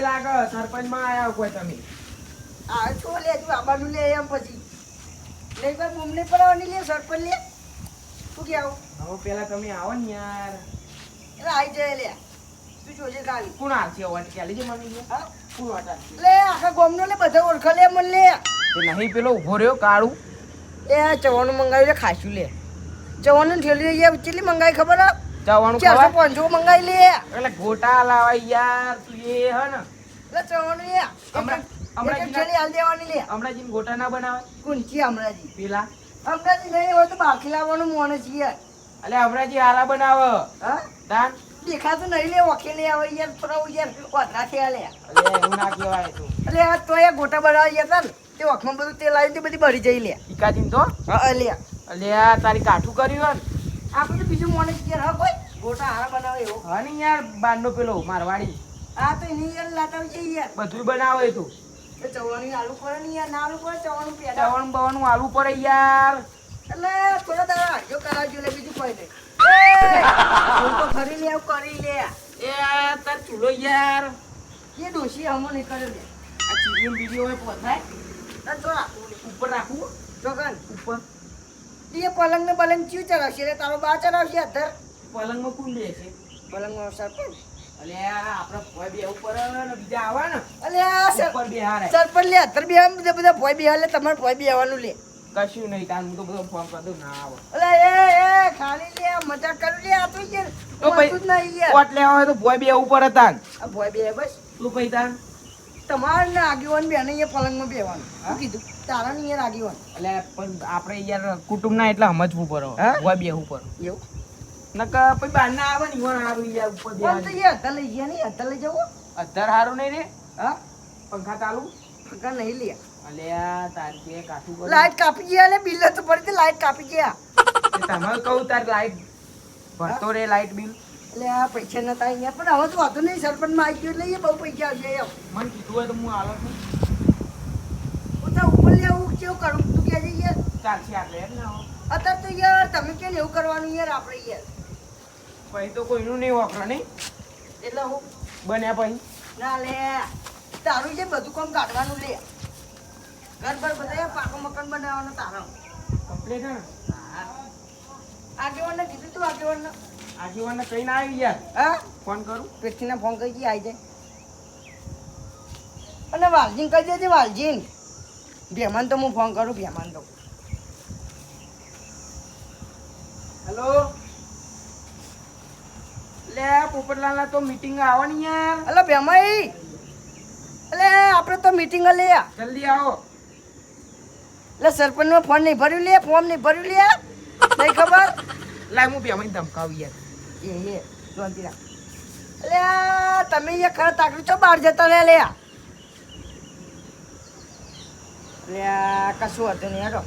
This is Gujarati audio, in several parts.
પણ લાગે સરપંચમાં આવ્યા કોઈ તમે. આ છો લે તું આબાનું લે એમ પછી. લે એક વાર બૂમ નહીં લે સરપંચ લે. શું કે આવું? હવે પેલા તમે આવો ને યાર. એટલે આવી જાય લે. તું જોજે ગાડી કોણ આવશે ઓટ ચાલી લેજે મને હા? કોણ ઓટ લે આખા ગોમનો લે બધા ઓળખ લે મને લે. તે નહીં પેલો ઊભો રહ્યો કાળું. એ ચવાનું મંગાવ્યું લે ખાશું લે. ચવાનું ઠેલી લઈએ કેટલી મંગાવી ખબર આ જવાનું ચારસો પાંચસો મંગાવી લે. એટલે ગોટા લાવાય યાર તું એ હે ને. એટલે ચવાનું લે. હમણાં- એક હમણાં એક થેલી હાલ દેવાની લે. હમણાં જીને ગોટા ના બનાવે? કુંચી હમણાંજી પેલા? હમણાંજી નહીં હોય તો બાકી લાવવાનું મોને છીએ. અલે હમણાં જે હારા હા? દાન દેખાતું નહીં લે વખે લે આવે યાર થોડા યાર વધરા થયા લે. એવું ના કહેવાય તું. એટલે આ તો એ ગોટા બનાવી ગયા ને તે વખમાં બધું તેલ આવી બધી ભરી જઈ લે. ઈકાજીન તો? હા લે તારી કાઠું કર્યું હોય ને આપણે બીજું મોને છીએ હા કોઈ. ગોટા હારા બનાવે એવો. હા ને યાર બારનો પેલો મારવાડી આ તો એની યાર લાટાવી છે યાર. બધું બનાવે તું. એ ચવવાની આલુ પડે ને યાર ના આલુ પડે ચવાનું પેડા ચવણ બવાનું આલુ પડે યાર. એટલે થોડા દાડા હાજો કરાવજો લે બીજું કોઈ નહીં. એ, હું તો ફરી લે આવું કરી લે. એ તાર ચૂલો યાર. એ ડોશી હમો નહીં કરે લે. આ ચીડીયું બીડીયું હોય પોસાય તો ઉપર રાખવું જોગન ઉપર. એ પલંગ ને પલંગ ચિયું ચડાવશે? એટલે તારો બા ચડાવશે અધર પલંગમાં કોણ બેસે? પલંગમાં સરપંચ અલે આપણે ભોય બે ઉપર ને બીજા આવે ને અલે આ સર ઉપર બેહારે સરપંચ લે અધર બે બધા બધા ભોય બે હાલે તમારે ભોય બે આવવાનું લે. કશું નહીં હું તો બધો ફોન કરી દઉં ના આવે. અલે એ એ ખાલી લે મજાક કરું લે આ તો યાર તો ભાઈ- જ નહીં યાર. કોટ લેવા હોય તો ભોય બે ઉપર હતા ભોય બે બસ. તું તાર? તમારે આગેવાન બે અને અહીંયા પલંગમાં બેવાનું. શું કીધું? તારા ને અહીંયા આગેવાન. એટલે પણ આપણે યાર કુટુંબના એટલે સમજવું પડે હા? ભોય બે ઉપર. એવું? નકર પછી બહાર ના આવે ને ઈવન હારું યાર ઉપર બે તો યાર હતા લઈ ગયા નહીં? અત્યારે લઈ જવો? અત્યારે હારું નહીં રે? હા? પંખા ચાલુ? પંખા નહીં લે. અલ્યા તારી કાઠું લાઈટ કાપી ગયા લે બિલ તો પડી લાઈટ કાપી ગયા. તમે કહું તાર લાઈટ ભરતો રે લાઈટ બિલ. એટલે આ પૈસા નતા અહીંયા. પણ હવે તો વાંધો નહીં સરપંચમાં આવી ગયો એટલે એ બહુ પૈસા આવશે એમ. મને કીધું હોય તો હું આલો છું. હું તો ઉપર લેવું કેવું કરું? તું કે છે યાર? ચાલશે આપણે એમ ને અત્યારે તો યાર તમે કેમ એવું કરવાનું યાર આપણે યાર? પછી તો કોઈનું નહીં વાપરો નહીં? એટલે હું? બન્યા પછી. ના લે. તારું છે બધું કામ કાઢવાનું લે. ઘર પર બધા પાકો મકાન બનાવવાનો તારો. કમ્પ્લીટ હા. આગેવાનને કીધું તું આગેવાનને. આગેવાનને કહીને આવી યાર હા? ફોન કરું? પેટીને ફોન કરી દી આવી જાય અને વાલજીન કહી દેજે વાલજીન. ભેમાન તો હું ફોન કરું ભેમાન તો. હેલો? લે પોપટલાલના તો મીટિંગ આવવાની યાર. અલે ભેમાઈ. અલે આપણે તો મીટિંગ લે. જલ્દી આવો. એટલે સરપંચમાં ફોન નહીં ભર્યું લે ફોર્મ નહીં ભર્યું લે. નહીં ખબર? લાય હું બેમાઈ ધમકાવી યાર. એ એ તમે અહીંયા ખરા તાકડી છો બહાર જતા રહ્યા લે લે કશું હતું નહીં હેડો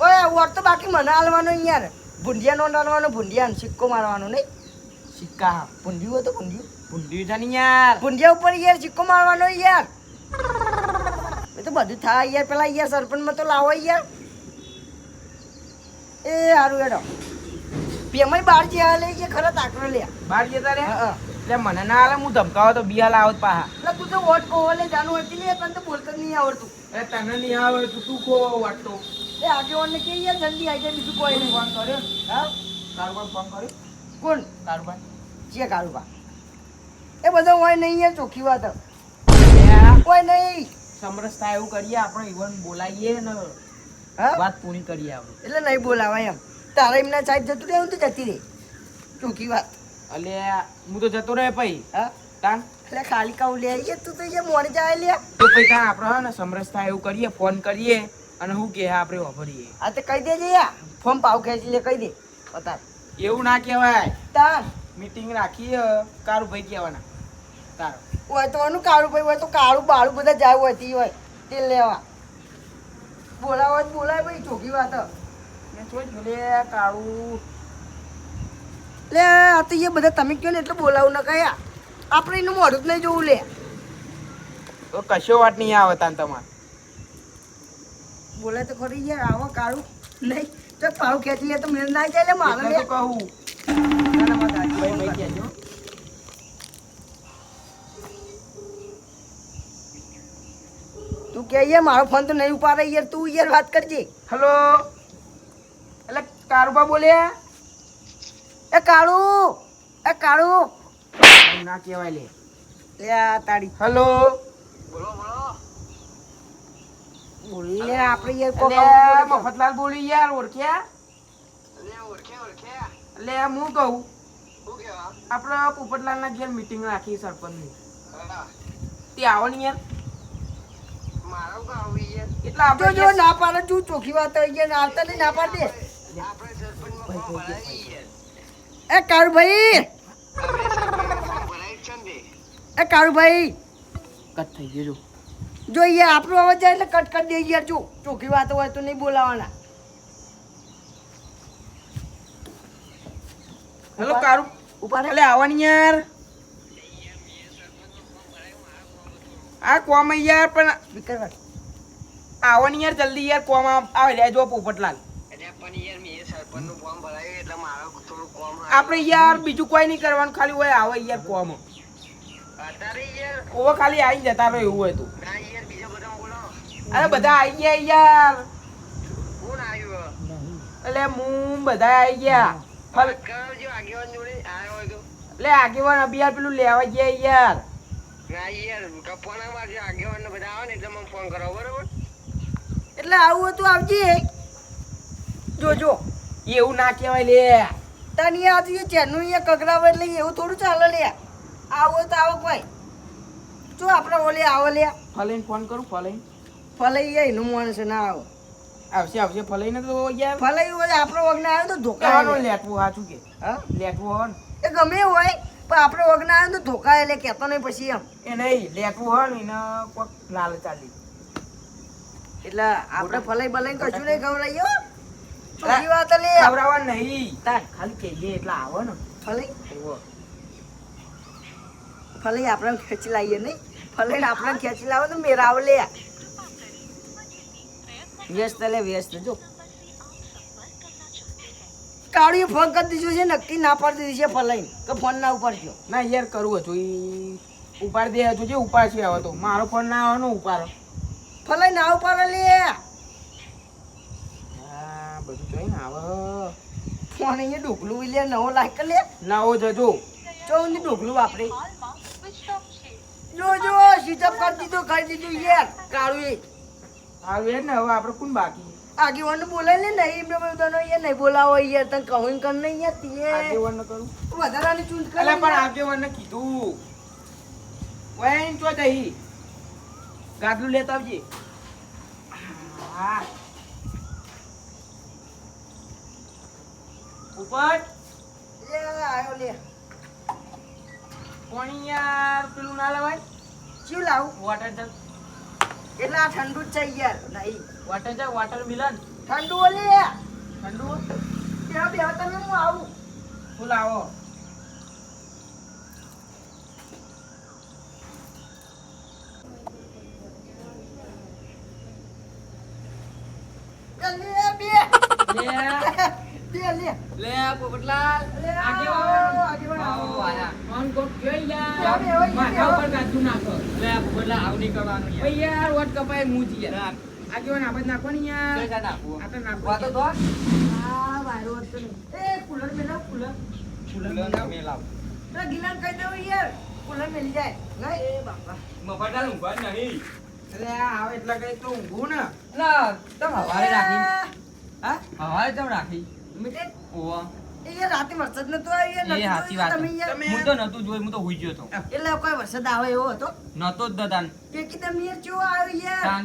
ઓય વોટ તો બાકી મને હાલવાનો યાર ભૂંડિયા નો હાલવાનો ભૂંડિયા સિક્કો મારવાનો નહીં સિક્કા ભૂંડિયું હતું ભૂંડિયું ભૂંડિયું ભૂંડી છે ને યાર ભૂંડિયા ઉપર યાર સિક્કો મારવાનો યાર એ તો બધું થાય યાર પેલા યાર સરપંચમાં તો લાવો યાર એ સારું હેડો પેમાઈ બહાર જે આલે કે ખરા તાકરો લે. બહાર જે રે હા હા. એટલે મને ના આલે હું ધમકાવો તો બિયા લાવત પાહા. એટલે તું તો વોટ કોવાલે જાનું હતી ને તને તો બોલતા નહીં આવડતું. એ તને નહીં આવે તો તું ખો વાટતો એ આગેવાનને કે યાર જલ્દી આવી જાય બીજું કોઈ નહીં. ફોન કર્યો? હા? કારુબાન ફોન કર્યો? કોણ? કારુબાન કારું કાળુબા એ બધો હોય નહીં યાર ચોખ્ખી વાત. કોઈ નહીં. સમરસતા એવું કરીએ આપણે ઈવન બોલાવીએ ને હા? વાત પૂરી કરીએ આપણે. એટલે નહીં બોલાવાય એમ. તારા એમના સાહેબ જતું રહેવું તો જતી રહી. ટૂંકી વાત. અલે હું તો જતો રહે પછી હા? તાન? એટલે ખાલી કાઉ લે આવીએ તું તો જે મોડી જાય લે. તો પછી તાન આપણે હા ને સમરસતા એવું કરીએ ફોન કરીએ અને હું કે આપણે વાપરીએ. આ તો કહી દેજે યાર ફોન પાવ ખેંચી લે કહી દે. બતા એવું ના કહેવાય. તાર મીટિંગ રાખીએ કારું ભાઈ કહેવાના. તારો. હોય તો એનું કાળું ભાઈ હોય તો કાળું બાળું બધા જાય હોય તી હોય તે લેવા. બોલાવો બોલાય ભાઈ ચોખી વાત. હ. લે. આ તો એ બધા તમે કયો ને એટલે બોલાવું ન કયા. આપણે એનું મોઢું જ નહીં જોવું લે. તો કશો વાત નહીં આવે તાન તમારે. બોલે તો ખરી યાર આવો કાળું. નહીં તો કાળું ખેંચી લે તો મેળ ના જાય લે મારે લે. કહું. તું કે યાર મારો ફોન તો નહીં ઉપાડે યાર તું યાર વાત કરજે. હલો? કારુબા બોલ્યા એ કાળું એ કાળું. ના કહેવાય લે. લે આ તાળી. હલો. બોલી લે આપણે યાર કોક એટલે આવું બોલે. મફતલાલ બોલી યાર ઓળખ્યા? એટલે હું કહું? આપણે પોપટલાલના ઘેર મીટિંગ રાખી સરપંચની. તે આવો ને યાર. એટલે આપણે જો ના પાડે તું ચોખી વાત આવી ગયા આવતા નહીં ના પાડે. એ કાળુભાઈ! એ કાળુભાઈ! કટ થઈ ગયો જો. યાર આપણો અવાજ જાય એટલે કટ કરી દે યાર જો. ચોખ્ખી વાત હોય તો નહીં બોલાવાના. હેલો કારુ ઉપર એટલે આવવાની યાર. આ કોમ યાર પણ આવવાની યાર જલ્દી યાર કોમ આવે જો પોપટલાલ. આપણે યાર બીજું કોઈ નહીં કરવાનું ખાલી હોય આવે યાર કોમ ઓવો ખાલી આવી જતા રહ્યો એવું હોય તું. અરે બધા આવી ગયા યાર. એટલે હું બધા આવી ગયા. એટલે આગેવાન અભિયાર પેલું લેવા ગયા યાર. એટલે આવું હતું આવજે. જો જો. એવું ના કહેવાય લે. તને આજે એ ચેનનું અહીંયા કગરાવે એટલે એવું થોડું ચાલે લે. આવો તો આવો ભાઈ. જો આપણે ઓલે આવો લે. ફલાઈને ફોન કરું ફલાઈને. ફલાઈ જાય એનું માણસ ના આવો. આવશે આવશે ફલાઈને તો યાર ફલાઈ હોય આપણો વગને આવ્યો તો ધોકાવાનો લેટવું સાચું કે. હા? લેટવું હોય એ ગમે હોય પણ આપણે વગને આવ્યો તો ધોકા એટલે કહેતો નહીં પછી એમ. એ નહીં લેટવું હોય ને એને કોઈક લાલ ચાલી એટલે આપણે ફલાઈ બલાઈ કશું નહીં ખવડાવીએ ચોખ્ખી વાત લે. ખવડાવવા નહીં. તાર ખાલી કહીએ એટલે આવે ને. ફલાઈ ઓવો. આપણે ખેંચી લાવીએ નહીં. ફલાઈને આપણે ખેંચી લાવો તો મેરાવ લે. વ્યસ્ત લે વ્યસ્ત. જો. કાળીએ ફોન કરી દીધો છે નક્કી ના પાડી દીધી છે ફલાઈ કે ફોન ના ઉપાડજો ના યાર કરવું હતું એ ઉપાડી દે હજુ. જે ઉપાડ છે હવે તો. મારો ફોન ના આવે ને ઉપાડો. ફલાઈ ના ઉપાડે લે. બધું ને આવે. ફોન અહીંયા ઢોકલું લે નવો લાઈક લે? લાવો જજો. ચો ઊંધી ઢોકલું વાપરે. જો જો સીધા કરી દીધો ખાઈ દીધું યાર કાળું એ. આવે ને હવે આપણે કોણ બાકી? આગેવાન બોલાય ને નહીં એમને બોલાવો યાર તને કહું કર નહીં યાર તીએ. આગેવાન ને કરું વધારાની ચૂંટ કરે પણ આગેવાન કીધું. વૈન ચો જઈ. ગાદલું લેતા આવજે. હા. ઉપર. લે આયો લે. પાણી યાર પેલું ના લેવાય? શું લાવું? વોટર જગ એટલે આ ઠંડુ જ છે યાર નહીં. વોટર જગ વોટર મિલન ઠંડુ ઓલે ઠંડુ ત્યાં બે તમે હું આવું? હું લાવો. લે લે લે પોપટલાલ આવો આયા. યાર યાર, બે હોય, માથા યાર. ઉપર નાખો લે પોપટલાલ આવું નહીં કરવાનું યાર. યાર વોટ કપાય મું યાર રાખ. આગેવાન આપણે નાખો યાર જોઈ જા નાખવું. આપણે નાખો વાતો તો. આ વાયરો હતો એ કુલર મેલાવ કુલર ફૂલોના મેલાવ. તો ગિલાન કહી દઉં યાર કુલર મેલી જાય લે એ બાપા મફતલાલ ઊંઘવા નહીં. એટલે આવે એટલે કઈ તો ઊંઘું ને ના, તમ હવારે રાખી. હા હવારે તમ રાખી. મીઠે ઓવા. એ રાતે વરસાદ નતો આવ્યો એ સાચી વાત. તમે યાર તમે- હું તો નતું જોયું, હું તો હુઈ ગયો તો. એટલે કોઈ વરસાદ આવે એવો હતો નતો જ દદાન. એકદમ યાર ચેવો આવ્યો યાર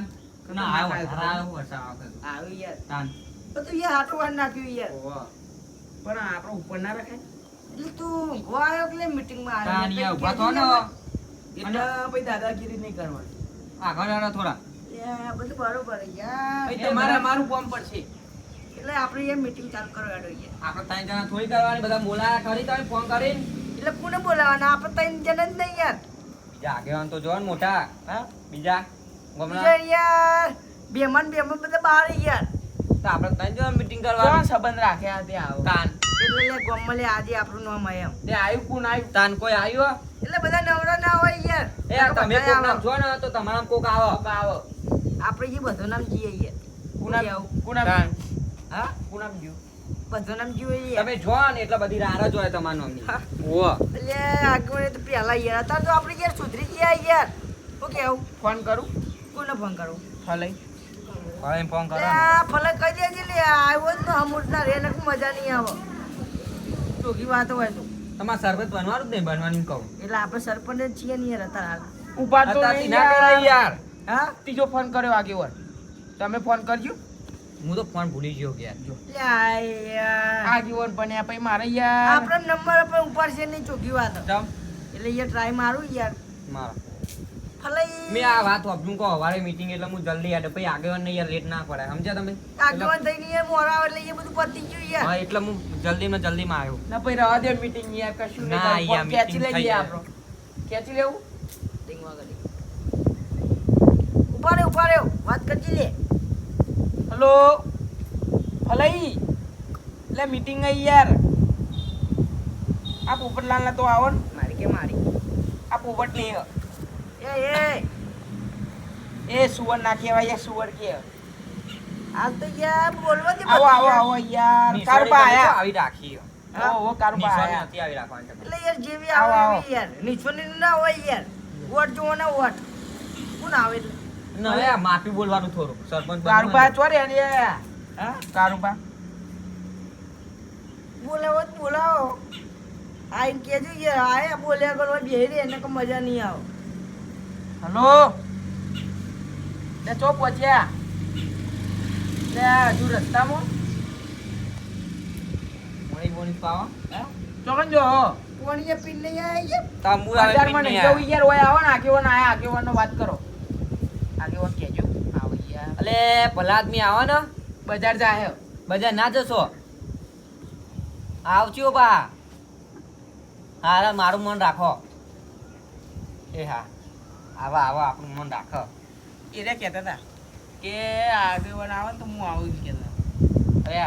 ના, આવ્યો, આવ્યો વરસાદ આવ્યો યાર તાન. તો તું યાર હાટો વાર નાખ્યું યાર ઓવા. પણ આપણો ઉપર ના રખાય એટલે તું આવ્યો કે મીટિંગમાં તાન, યાર, ઊભા થો ને. એટલે પછી દાદાગીરી નહીં કરવાની આગળ થોડા. બધું બરોબર યાર ભાઈ તમારે મારું કોમ પડશે એટલે આપણે એ મીટિંગ ચાલુ કરવા જોઈએ. આપણે ત્રણ જણા થોડી કરવાની બધા બોલાયા ખરી તમે? ફોન કરીને? એટલે કોને બોલાવાના આપણે ત્રણ જણા જ નહીં યાર. બીજા આગેવાન તો જોવા મોટા. હા? બીજા? ગમના યાર. બેમાન બેમાન બધા બહાર યાર. તો આપણે ત્રણ જણા મીટિંગ કરવા સંબંધ રાખ્યા તે આવો? તાન. એટલે લે આજે આપણું નામ આય એમ તે આવ્યું કોણ આવ્યું તાન કોઈ આવ્યો એટલે બધા નવરા ના હોય યાર. એ તમે કોક નામ જો ને તો તમારા કોક આવો. આવો. આપણે જે બધું નામ જીએ યાર. કોના તાન. હા કુનામ ગયું? બધું નામ તમે જો ને એટલે બધી રાર જ હોય તમારા નામની. એટલે આગળ તો પેલા યાર અત્યારે તો આપણે યાર સુધરી ગયા યાર. શું કેવું? ફોન કરું? કોને ફોન કરું? ફલઈ હવે ફોન કરો લે ને. આ ફલે કહી દેજે લે આવ્યો જ ને હમુટ ના રે મજા નહીં આવે. ચોખી વાત હોય તો. તમારે સરપંચ બનવાનું જ નહીં બનવાનું કહું. એટલે આપણે સરપંચ જ છીએ ને યાર અત્યારે હાલ. ઉપાડતો નહીં યાર. યાર. હા? ત્રીજો ફોન કર્યો આગેવાન તમે ફોન કરજો. હું તો ફોન ભૂલી ગયો કે યાર. આ જીવન આગેવાન બન્યા પછી મારે યાર. આપણો નંબર પર ઉપાડશે નહીં ચોખી વાત. એટલે યાર ટ્રાય મારું યાર. મારા. ફલાઈ મેં આ વાત વાપરું કહો હવારે મીટિંગ એટલે હું જલ્દી આડે પછી આગળ ને યાર લેટ ના પડે. સમજ્યા તમે? આગળ થઈને યાર મોરા આવે એટલે એ બધું પતી ગયું યાર. હા એટલે હું જલ્દી માં જલ્દી માં આવ્યો. ના પછી રવા દે મીટિંગ યાર કશું ના, યાર, થઈ લઈએ. આપણો? ખેંચી લેવું ટીંગવા ગળી. ઉપાડે ઉપાડે વાત કરજી લે. હલો? ફલઈ એટલે મીટિંગ આવી યાર. આ પોપટલાલ તો આવો ને. મારી કે મારી? આ પોપટ નહીં એ. એ એ. સુવર ના કહેવાય યાર સુવર કે. હાલ તો યાર બોલવા દે આવો આવો આવો યાર. કારુબા આયા? આવી રાખી? ઓ ઓ આયા? નથી આવી રાખવાની એટલે યાર જેવી આવો. યાર. નીચોની ના હોય યાર. વોટ જોવો ને વોટ. કોણ આવે એટલે? ના, માફી બોલવાનું થોડું સરપંચ કારુબા. ચોરે ને હા? કારુબા બોલાવો તો બોલાવો. આઈને કેજો યાર આયા બોલ્યા કરવા બેહી રે એને કોઈ મજા નહીં આવે. હલો? લે ચો પહોંચ્યા. ને હજુ રસ્તામાં. મોડી મોડી પાવા. હા? ચોકન જો કોણીએ પીન નહીં આવી યાર તાંબુ આવે પીને નહીં આવે. યાર ઓય આવો ને આગેવાન આયા આગેવાનનો વાત કરો. આગેવાન કહેજો આવો અલે ભલા આદમી આવો ને. બજાર જાહે બજાર ના જશો. આવજો બા. હા મારું મન રાખો. એ હા. આવા આવા આપણું મન રાખો. એ રે કહેતા હતા. કે આગેવાન આવે ને તો હું આવું જ કહેતા. અરે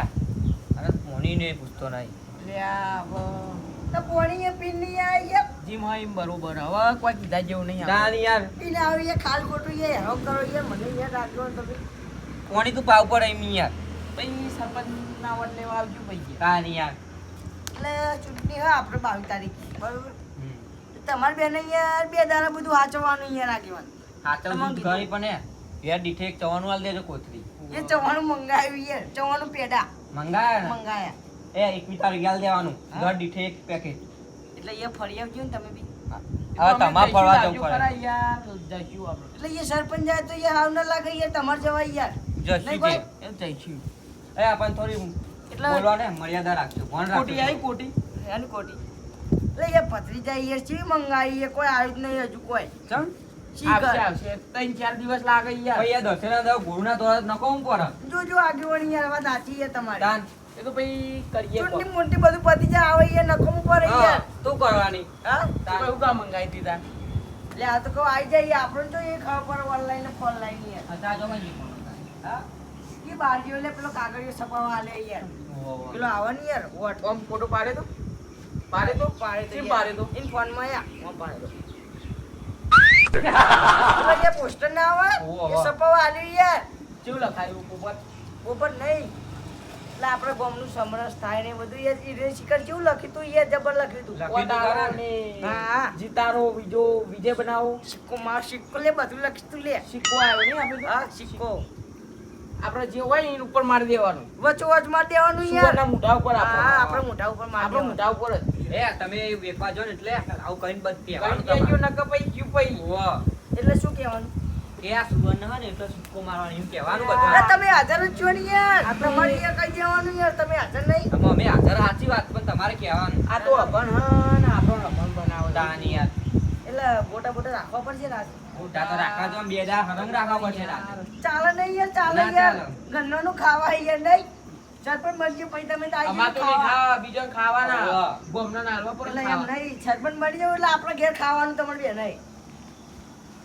અરે ફોની ને પૂછતો નહીં. એટલે આ તો કોણીએ પીન યાર જીમ હોય એમ બરોબર. હવે કોઈ કીધા જેવું નહીં આવે. તાન યાર પીને આવી એ ખાલ ખોટું એ હેરાન કરો એ મને યાર રાખજો ને તમે. ફોની તું પાવ પર એમ યાર પછી સરપંચ ના વડ લેવા આવજો પછી. તાન યાર એટલે ચૂંટણી હા આપણે બાવીસ તારીખ બરોબર? તમારે તમારી બેને યાર બે દાડા બધું હાચવાનું યાર આગેવાન હાચવ તમામ ઘણી પણ હે યાર દીઠે એક ચવાનું હાલ દેજો કોથરી એ ચવાણું મંગાવ્યું યાર ચવાણું પેડા. મંગાયા ને? મંગાયા. એ એકવીતા રિયાલ દેવાનું ઘર દીઠે એક પેકેટ એટલે એ ફરી આવજો ને તમે બી. હવે તમાર ફરવા જવું પડે. યાર જઈશું આપણે. એટલે એ સરપંચ જાય તો એ હાવ ના લાગે યાર તમારે જવાય યાર. જશું જે. એમ જઈશું. એ આપણ થોડી એટલે બોલવા ને મર્યાદા રાખજો ફોન કોટી આવી કોટી? એની કોટી. એટલે એ પથરી જાય યાર ચી મંગાવી એ કોઈ આવ્યું જ નહીં હજુ કોઈ. ચમ? શી આવશે આવશે. ત્રણ ચાર દિવસ લાગે યાર. ભાઈ યાર દસેરા દસ ગુરુના દોરા નકો હું પડે જોજો આગેવાની યાર વાત સાચી યાર તમારી એ તો પછી કરીએ ચૂંટણી મોટી બધું પતી જાય આવે યાર નખમ પડે યાર તું કરવાની? હા? તો હું કામ મંગાવી દીધા? એટલે આ તો કહું આવી જાય આપણને તો એ ખબર પડે ઓનલાઈન ને ઓનલાઈન યાર. અચ્છા જો ભાઈ હા? એ બારજીઓ લે પેલો કાગળિયો છપાવવા આલે યાર. પેલો આવે ને યાર વોટ આમ ફોટો પાડે તો? પાડે તો? પાડે તો પાડે તો? ઇન ફોનમાં યાર આમ પાડે તો. પોસ્ટર ના આવે. સપાવા એ આલ્યું યાર. કેવું લખાયું ઉપર? ઉપર નહીં. એટલે આપણે ગામનું સમરસ થાય ને બધું. એ શિખર કેવું લખ્યું તું? એ જબર લખ્યું તું. તું ને હા. જીતારો બીજો વિજય બનાવો. સિક્કો માં સિક્કો લે બધું લખ્યું તું લે. સિક્કો આવ્યો ને આપણે? હા સિક્કો. આપણે જે હોય ને એની ઉપર મારી દેવાનું. વચ્ચો વચ મારી દેવાનું યાર. સુવર્ણના મોઢા ઉપર હા આપણે આપણે મોઢા ઉપર મારી આપણે. મોઢા ઉપર જ. એ તમે વેચવા જો ને એટલે આવું કહીને બસ કહેવાનું દેજો તમારે. નકર પછી ક્યુ પછી. એટલે શું કહેવાનું? કે આ સુવર્ણ હોય ને એટલે સિક્કો મારવાનો એમ કહેવાનું અરે તમે હાજર જ છો ને યાર. આ તો- યાર કહી દેવાનું યાર? તમે હાજર નહીં? અમે હાજર સાચી વાત પણ તમારે કહેવાનું. આ તો અભણ હા ને આપણો અભણ બનાવો તાની યાર. એટલે બોટા બોટા રાખવા પડશે ને આજે. તો રાખવા જો બે દાડા હરંગ રાખવા પડશે રાતે. ચાલે નહીં યાર ચાલે યાર. ઘરનું ખાવા યાર નહીં. સરપંચ મરજી પછી તમે તો આવી તો ખાવા. બીજો ખાવાના. હા. ગોમના નાલવા પર એટલે ખાવા. નહીં સરપંચ મળી એટલે આપણે ઘેર ખાવાનું તમારે બે નહીં.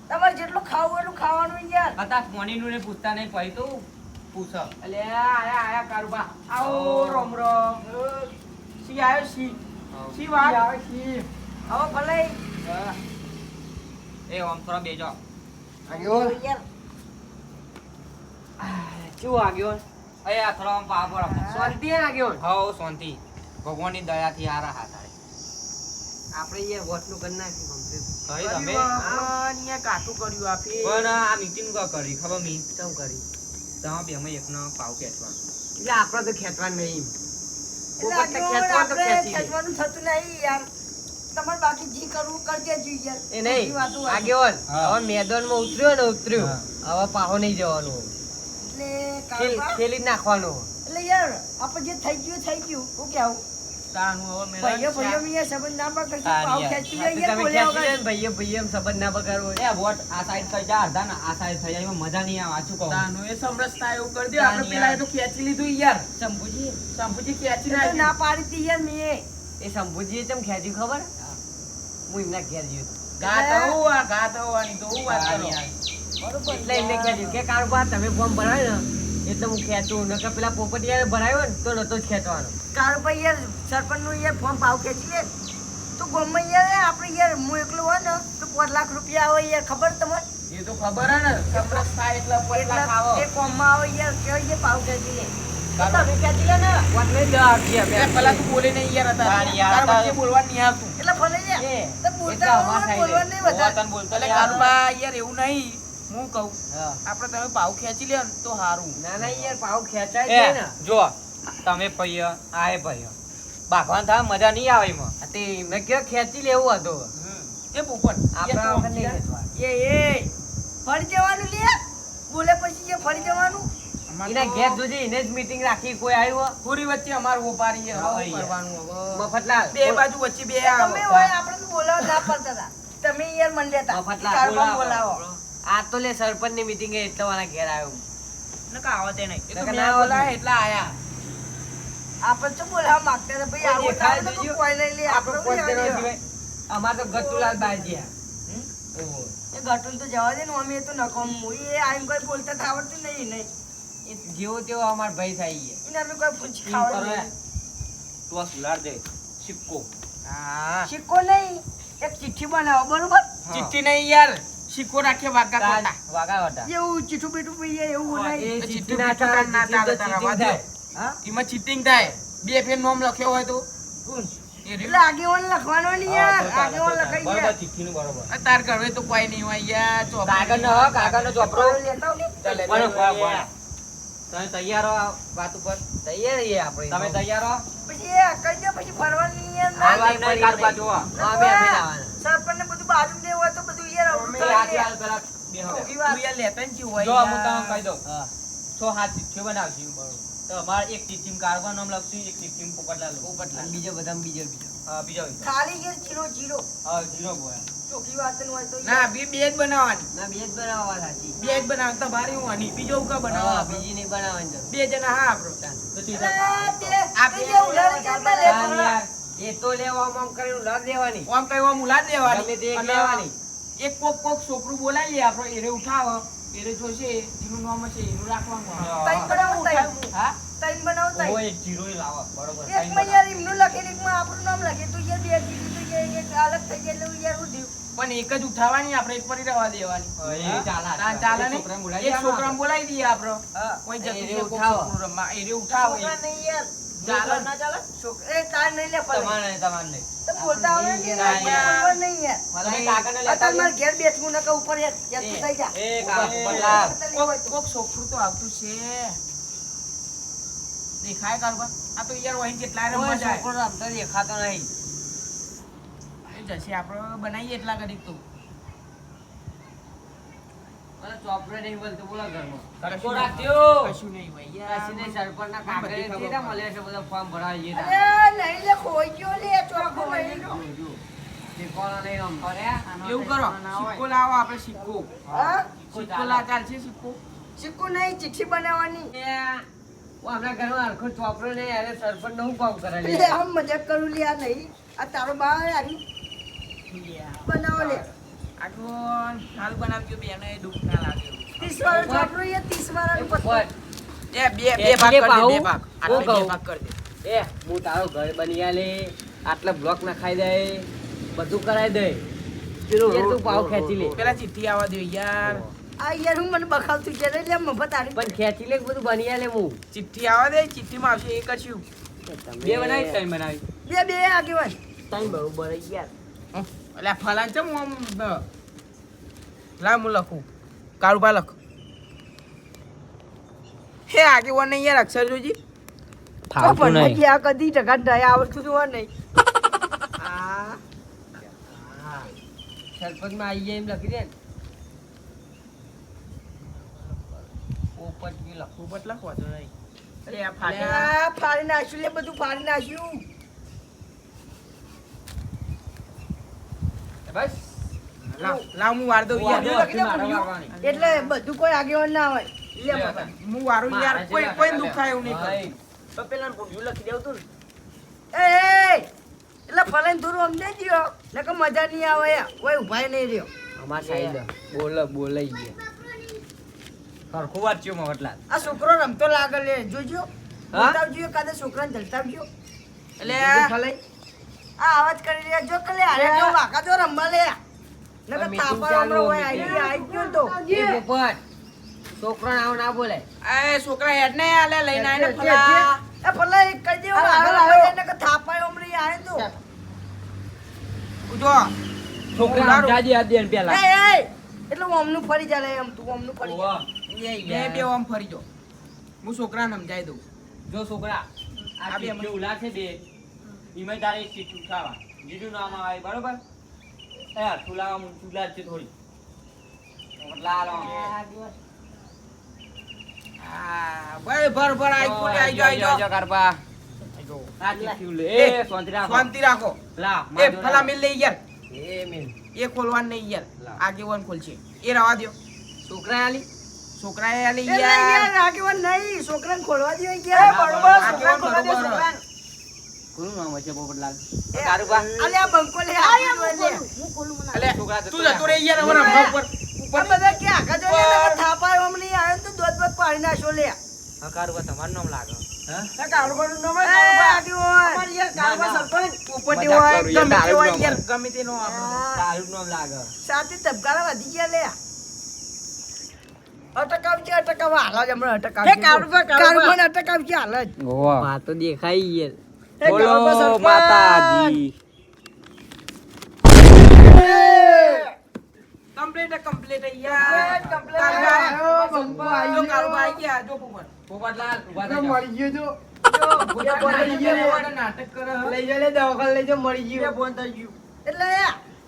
તમારે જેટલું ખાવું એટલું ખાવાનું યાર. કદાચ મોનીનું ને પૂછતા નહીં પછી તો પૂછ. અલે આયા આયા કારુબા. આવો રોમ રોમ. સી આયો સી સી વાત? આવે સી હવે ભલે. એ ઓમ થોડા બેજો. યાર. શું આગ્યો અયા થોડા આમ પાવ પર શાંતિ આગ્યો હવ શાંતિ. ભગવાનની દયાથી આ હાથ આવે આપણે યાર વોટનું કરી નાખ્યું કમ્પ્લીટ ભાઈ તમે? અહીંયા કાઠું કર્યું આપી પણ આ મીટિંગ કો કરી ખબર મી કેમ કરી તમે બેમાં એકનો પાવ ખેંચવાનો. એટલે આપણે તો ખેંચવાનું નહીં. ખેંચવાનું થતું નહીં યાર. તમારે બાકી જી કરવું કરજે જી એ નહીં. આગેવાન હવે મેદાનમાં ઉતર્યો ને ઉતર્યું. હવે પાહો નહીં જવાનું. એટલે ખેલી નાખવાનું. એટલે યાર આપણે જે થઈ ગયું થઈ ગયું. હું કેવું? ભાઈઓ ભાઈઓ મિયા સંબંધ ના બગડશે પાવ ખેંચી આ તો લે યાર તમે બોલ્યા વગર. ને ભાઈએ ભાઈએ એમ સંબંધ ના બગાડવો એ વોટ આ સાઈડ થઈ જાય અડધા ને આ સાઈડ થઈ જાય મજા નહીં આવે આછું કહું? તાનું એ સમરસતા એવું કરી દે આપણે પેલા એ તો ખેંચી લીધું યાર. શંભુજી? શંભુજી ખેંચી ના પાડી યાર મેં. એ ખબર? હું. એમના ઘેર ગયો આ ગાત તો હું વાત કરો? બરોબર. એટલે એમને ખેંચ્યું. કે કારોબાર તમે ફોર્મ ભરાય ને એટલે હું ખેંચું. નકર પેલા પોપટિયા ભરાયો ને તો નતો જ ખેંચવાનો. કાળુભાઈ યાર સરપંચનું યાર ફોર્મ ભાવ લે તો ગમે યાર આપણે યાર હું એકલો હોય ને તો પાંચ લાખ રૂપિયા આવે યાર ખબર તમને? એ તો ખબર હે ને સમરસતા એટલે પોટલા એટલે ખાવો એ કોમમાં આવે યાર કેવો યાર ભાવ લે તમે ખેંચી લે ને? વાત નહીં દસ આપીએ અમે. એ પેલા તું બોલે નહીં યાર હતા. યાર, તાર વચ્ચે બોલવા નહીં આવતું. એટલે ભલે યાર તો બોલતા અમાર હોય, થાય બોલવા નહીં વધારે તને બોલતો એટલે કારુબા યાર એવું નહીં. હું કહું. આપણે તમે પાવ ખેંચી લે તો સારું ના ના યાર પાવ ખેંચાય જ ને. જો તમે પૈય આ એ પૈય બાગવાન મજા નહીં આવે એમાં. તે એમને કયો ખેંચી લેવું હતું. એ પોપટ આપણે. એ એ. ફરી જવાનું લે. બોલે પછી જે ફરી જવાનું. એના ઘેર જોજે એને જ મીટિંગ રાખી કોઈ આવ્યો પૂરી વચ્ચે અમાર યાર. કરવાનું હવે? મફતલાલ. બે બાજુ વચ્ચે બે તમે હોય આપણે તો બોલાવવા ના પડતા હતા. તમે યાર મન લેતા. મફતલાલ બોલાવો. બોલાવો. આ તો લે સરપંચની મીટિંગ એટલે વાળા ઘેર આવ્યો. નકા આવતે નહીં. એટલા આયા. આપણે તો બોલાવવા માંગતા હતા ભાઈ આવો તો તો કોઈ લઈ લે આપણે. અમાર તો ગટુલાલ બાજીયા ઓહો. એ ગટુલ તો જવા દે ને અમે તો નકોમ એ આઈમ કોઈ બોલતા તો આવડતું નહીં નહીં. જેવો તેવો અમાર ભાઈ થઈ ગયા એને અમે કોઈ પૂછી ખાવા તું આ સુલાડ દે સિક્કો. હા. સિક્કો નહીં એક ચિઠ્ઠી બનાવો બરોબર? ચિઠ્ઠી નહીં યાર સિક્કો રાખે વાગા કોટા વાગા કોટા એવું ચીઠું બીઠું પીએ એવું એ નહીં ચીઠી ચીઠી ના ચાલે, ના થાય. એમાં ચીટિંગ થાય. બે ફેર નોમ લખ્યો હોય તો. આગેવાન લખવાનો નહીં યાર. આગેવાન લખાઈ બરોબર ગયા. ચિઠ્ઠીનું બરોબર. તાર ઘરે તો કોઈ નહીં હોય યાર. ચોપડી હો, ચોપડો. લેતા. તમે તૈયાર હો વાત ઉપર? તૈયાર છીએ આપણે. તમે તૈયાર હો? પછી એ જાય પછી ફરવાની યાર ના. હા, હા, બધું બાજુ દેવું હોય તો બધું યાર પેલા લેતા ને હોય જો હું તમને કહી દઉં. હા. છ હાથ ચિઠ્ઠીઓ બનાવશું તો અમાર એક ટીમ કારવા નામ લખશું એક ટીમ પોપટલાલ. અને બીજો બધા બીજો બીજો. હા, બીજો ખાલી યાર જીરો જીરો. હા, જીરો બોય. ચોકી વાત ન હોય તો ના. બે બે જ બનાવવાની. ના બે જ બનાવવા સાચી. બે જ બનાવવાની. તમારી હું આની. બીજો ઉકા બનાવવા બીજી નહીં બનાવવાની. બે જણા હા આપણો તો ચીઠ અલા, તે- આ તે બે જે ઉલાળી કરતા લે એ તો લેવામાં આમ કરીને લાદ દેવાની. આમ કઈ ઓમ ઉલાદ દેવાની. એક અને લેવાની. એક કોક કોક છોકરું બોલાવીએ આપણો એને ઉઠાવો. એરે જોશે જેનું નામ હશે એનું રાખવાનું તૈન બનાવો તૈન. હા તૈન બનાવો તૈન. એક જીરોય લાવો. બરોબર. એકમાં યાર એમનું લખે એક માં આપણું નામ લખે તો યાર બે જીરી તો યાર એક અલગ થઈ જાય એટલે યાર હું થયું? પણ એક જ ઉઠાવવાની આપણે એક પરી રહેવા દેવાની એ ચાલા ચાલે ને બોલાવી એક છોકરાને બોલાવી દઈએ આપણો. કોઈ જતું છે ઉઠાવો. એ ઉઠાવો નહીં યાર. ચાલે. ના ચાલે? છોકરા- તાર નહીં લે તમારે નહીં, તમારે નહીં. તો બોલતા આવડે ને ના, યાર, યાર. નહીં યાર. તમે કાકાને લેતા અત્યારે મારે ઘેર બેસવું નકર ઉપર યાર, યાર તું થઈ જા. એ કાકા એ, પોપટલાલ. તને હોય કોક કોક છોકરું તો આવતું છે દેખાય કારબા આ તો યાર વહી કેટલા રમવા કોઈ જાય છોકરો રમતો દેખાતો નહીં જશે આપણે બનાવીએ એટલા કરી તો મને ચોપડે નહીં બોલતો બોલો ઘરમાં. તડકો રાખજો. કશું નહીં ભાઈ યાર. કાશીને સરપંચના કાગળે બધી ખબર જેટલા મળે છે બધા ફોર્મ ભરાવીએ અરે નહીં લે ખોઈ ગયો લે ચોખ્ખો નહીં. શીખવાના નહીં આમ. એવું કરો. સિક્કો લાવો આપણે સિક્કો હા? સિક્કો લા ચાલશે સિક્કો સિક્કો નહીં ચિઠ્ઠી બનાવવાની. આપણા ઘરમાં હરખો ચોપડો નહીં અરે સરપંચનું કામ કરે લે. આમ મજાક કરું લે આ નહીં. આ તારો બા આવી બનાવો લે. આગળ હાલ બનાવજો બેને દુઃખ ના લાગે. ત્રીસ વાળો ચોપડો એ ત્રીસ વાળાનું પત્તું. એ બે બે ભાગ કરી દે? બે ભાગ. આટલે બે? ભાગ કરી દે એ હું તારો ઘર બની આલે આટલા બ્લોક નખાઈ દે. બધું કરાઈ દે. એ તું પાવ ખેંચી લે. પેલા ચિઠ્ઠી આવવા દો યાર. આ યાર હું મને બખાવતું છે એટલે મફત આની પણ ખેંચી લે બધું બની લે હું. ચિઠ્ઠી આવવા દે ચિઠ્ઠીમાં આવશે એ કરશું. બે બનાવી ત્રણ બનાવી. બે બે આગેવાન. ત્રણ બરોબર યાર એટલે ફલાન ફલાણ છે હું આમ લાવ હું લખું? કાળુભા લખ. હે આગેવાન નહીં યાર અક્ષર જોજી પણ પછી આ કદી ટકા ડાય આવડતું તો નહીં. આ. સરપંચમાં આવી જાય એમ લખી દે પોપટ બી લખ પોપટ લખવા તો નહીં. અરે આ ફાડી નાખ્યું લે બધું ફાડી નાખ્યું. બસ. લાવ હું વાર દઉં યાર. એટલે બધું કોઈ આગેવાન ના હોય. હું વારું યાર કોઈ કોઈ દુખાય એવું નહીં તો પેલા પૂછ્યું લખી દેવું તું એ એ, એટલે સમજાઈ દ્યો નકર મજા નહીં આવે કોઈ ઉભાય નહીં રહ્યો. અમાર સાઈડ. બોલ બોલાઈ ગયા. સરખું વાંચ્યું મગટલા આ છોકરો રમતો લાગે લે જોજો? બતાવજો કાદે છોકરાને જલતાવજો એટલે ફલાઈ આ અવાજ કરી રહ્યા. જો કલે જો વાકા જો રમવા લે. છોકરો આવ ના બોલે. એ છોકરા હેડ ને આલે લઈને જે- ફલા. એ ફલા એક કહી દેવો આગળ આવ્યો, આવે નકર થાપાય હમણાં આય તો. ઉજો છોકરા સમજાજી આ દેન પેલા. એ એ એટલે હું અમનું ફરી ચાલે એમ તું અમનું ફરી જા. બે બે ઓમ ફરી જો. હું છોકરાને સમજાઈ દઉં. જો છોકરા આ બે ઉલા છે બે. ઈમે તારે એક ઉઠાવા જીજુ નામ આવે બરોબર? એ તુલા તુલા છે થોડી. લાલ હા ભાઈ ભર ભર આઈ કોલી આઈ જો આઈ જો કરપા આ ચીઠી ઉલે એ, એ શાંતિ રાખો. શાંતિ રાખો. લા એ ફલા મિલ લઈ યાર. એ મિલ. એ ખોલવાનું નહીં યાર. આગેવાન ખોલશે. એ રવા દ્યો. છોકરા આલી? છોકરાએ આલી યાર. યાર આગેવાન નહીં. છોકરાને ખોલવા દે યાર બરોબર છોકરાને ખોલવા દે છોકરાને. કોનું નામ છે? પોપટલાલ તારું બા. અલે આ બંકો લે આ લે. અલે છોકરા તું જતો રે યાર હવે રમવા ઉપર બધા કે આગળ જો લે નકર થાપાય હમણાં તો દોત દોત પાડી નાખો લે. હા બા તમારું નામ લાગે. આ કાળુબાનું નામ જ કાળુબા. અમારે યાર કાળુબા સરપંચ. પોપટી હોય ગમે તે હોય યાર ગમે તેનો આપણો. તારું નામ લાગે. સાથે ધબકારા વધી ગયા લે. અટકાવજે અટકાવવા હાલ જ હમણાં અટકાવજે કાળુબા, કાળુબા. અટકાવજે હાલ જ. તો દેખાઈ યાર. બોલો. માતાજી કમ્પ્લીટ કમ્પ્લીટ Complete, યાર complete. કાળુબા આયો, બંકો આઈ જો ગયો. જો પોપટ પોપટલાલ ઊભા તો થઈ. મળી ગયો જો. નાટક કરે. લઈ જા લે દવાખાને લઈ જા મળી ગયો ફોન થઈ ગયો એટલે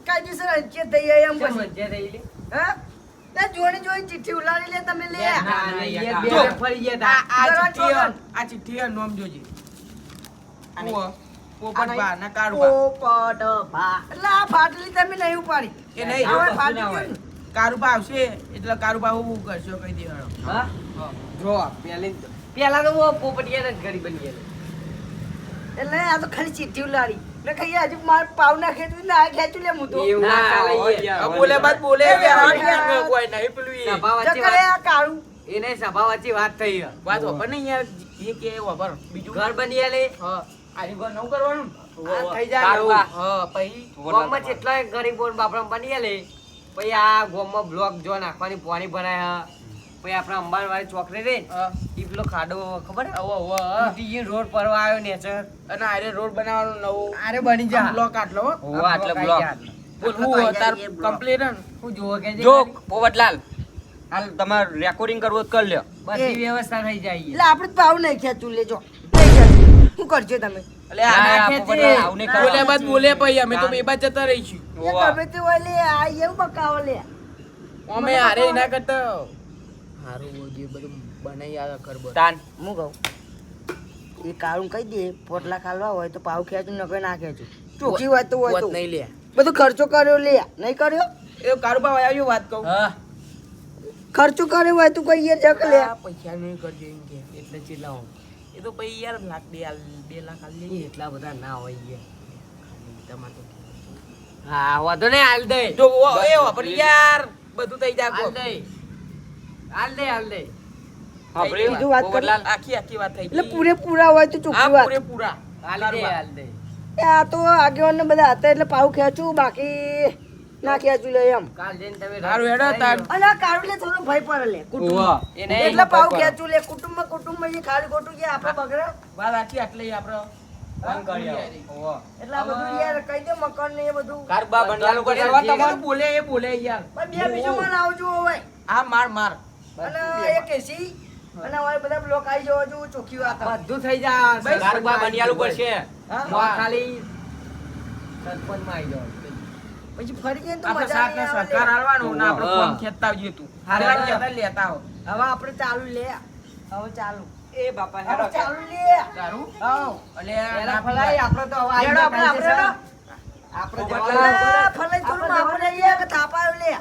કાયદેસર અંચે થઈ જાય એમ કેમ પછી થઈ લી? હા તે જોડી જોડી ચિઠ્ઠી ઉલાડી લે તમે લે ના, ના, યાર, બે ફરી ગયા. આ ચિઠ્ઠી આ ચિઠ્ઠી નોમ જોજે આને. ઉવ્વ. પોપટબા કાળુબા પોપટ ભા એટલે આ ફાટલી તમે નહીં ઉપાડી. એ નહીં હવે કશું ફાટી ના ગયું હોય. ને. કાળુબા આવશે એટલે કાળુબા હું કરશો કઈ દેવાનો હા? જો પેલી પેલા તો હું પોપટિયા જ ગરીબ બની ગયા એટલે આ તો ખાલી ચિઠ્ઠી ઉલાડી. એટલે કહીએ હજુ મારે પાવ ના ખેંચવું ને આ ખેંચું લે હું તો બોલે બાદ બોલે કોઈ નહીં પેલું આ કાળું. એને સભા વચ્ચે વાત થઈ વાત વાપર ને યાર એ કે વાપર. બીજું? ઘર બની આલે હા. આજે નવું કરવાનું? આ થઈ જાય હા પછી ગામમાં જેટલા ગરીબો બાપડા બની આલે પછી આ ગામમાં બ્લોક જો નાખવાની પાણી ભરાય પછી આપણા અંબાણી ચોકડી રે ને, પેલો ખાડો ખબર? હે? આવો, આવો, હા. તૂટી ગયો રોડ પરવા આવ્યો નેચર અને આરે રોડ બનાવવાનું નવું. આરે બની જા. બ્લોક આટલો હો. આટલો બ્લોક. બોલ હું તાર કમ્પ્લીટ હું જોવો કે જો પોવટલાલ હાલ તમારે રેકોર્ડિંગ કરવું તો કરી લ્યો. બધી વ્યવસ્થા થઈ જાય. એટલે આપણે તો પાવ નહીં ખેંચવું લેજો. શું કરજો તમે? બોલે બાદ બોલે પછી અમે તો બે બાદ જતા રહીશું. તમે તો ઓલે આ એવું બકાવો લે. અમે હારે એના કરતા. હારું જે બધું બનાવી આવે ઘર બર તાન. હું કહું? એ કાળું કહી દે પોટલા ખાલવા હોય તો પાવ ખેંચું નકર ના ખેંચું. ચોખ્ખી વાત તો હોય તો. નહીં લે. બધું ખર્ચો કર્યો લે. નહીં કર્યો? એ કારુબા આવ્યો વાત કહું. હા. ખર્ચો કર્યો હોય તું કઈ જક લે. પૈસા નહીં કરજો એમ કે એટલે ચેલા હું એ તો પછી યાર લાખ બે બે લાખ લઈએ એટલા બધા ના હોય યાર તમારે હા વાંધો નહીં હાલ દે જો એ વાપરી યાર બધું થઈ જાય હાલ દે હાલ દે હાલ દે બીજું વાત કરી આખી આખી વાત થઈ એટલે. પૂરેપૂરા હોય તો હા ચોખ્ખી વાત પૂરેપૂરા હાલ દે હાલ દે આ તો આગેવાન બધા હતા એટલે પાવ ખેંચું બાકી ના ખેંચું એમ. કાલ જઈને તમે સારું હેડો તાર. અને કાળું લે થોડો ભય પડે લે કુટુંબ. ઉવ્વ. એ નહીં, એટલે પાવ ખેંચું લે કુટુંબમાં કુટુંબમાં જે ખાલી ખોટું જે આપણે બગડે? વાત આખી આટલે આપણો ફોન કરી આવો. ઓહો. એટલે આ બધું યાર કહી દે મકાન ને એ બધું. કારબા બંડિયાલ કરવા જે બોલે એ બોલે યાર. પણ બે બીજું માં આવજો આ માર માર. અને એક એસી અને હવે બધા બ્લોક આવી જવા જો ચોખ્ખી વાત. બધું થઈ જાય. કારબા બંડિયાલ ઉપર હા? મોં ખાલી આવી પછી ફરી જઈને તો મજા નહીં આવે સહકાર આલવાનું ને આપણે. ફોન ખેંચતા આવજે તું. હા, લેવા લેતા હો હવે આપણે ચાલુ લે. હવે ચાલુ. એ બાપા હેડો ચાલુ લે. ચાલુ હા અલે એના ફલાઈ આપણે તો હવે હેડો, આપણે- આપણે આપણે જવાનું. ફલાઈ થોડું આપણે કે થાપાયું લે.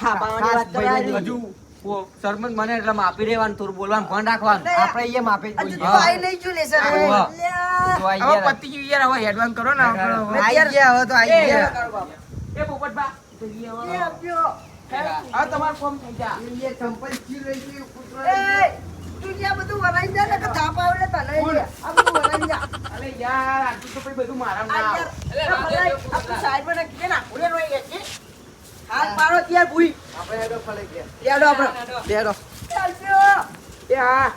થાપાવાની વાત કરાવી. હજુ સરપંચ મને એટલે માપી રહેવાનું થોડું બોલવાનું ફોન રાખવાનું. આપણે માપી જો લે સર. હવે. ગયું યાર હવે હેડવાન કરો ને. આઈ ગયા હવે તો આઈ ગયા. એ પોપટબા જઈએ હવે. લે આપજો. હવે ફોર્મ થઈ જા એ ચંપલ ચી રહી છે, કૂતરો એ, તું જ્યાં બધું વરાઈ દે ને કે થાપાયું લે. તને આ બધું વરાઈ જા. અલે યાર આટલું તો પછી બધું મારા ના નાખી દે ને, એ. હાથ મારો ત્યાં ભૂઈ. આપણે હેડો ફલાઈ ગયા. હેડો આપણે. હેડો. એ આપજો. હા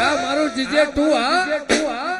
આ મારું જીજે ટુ હા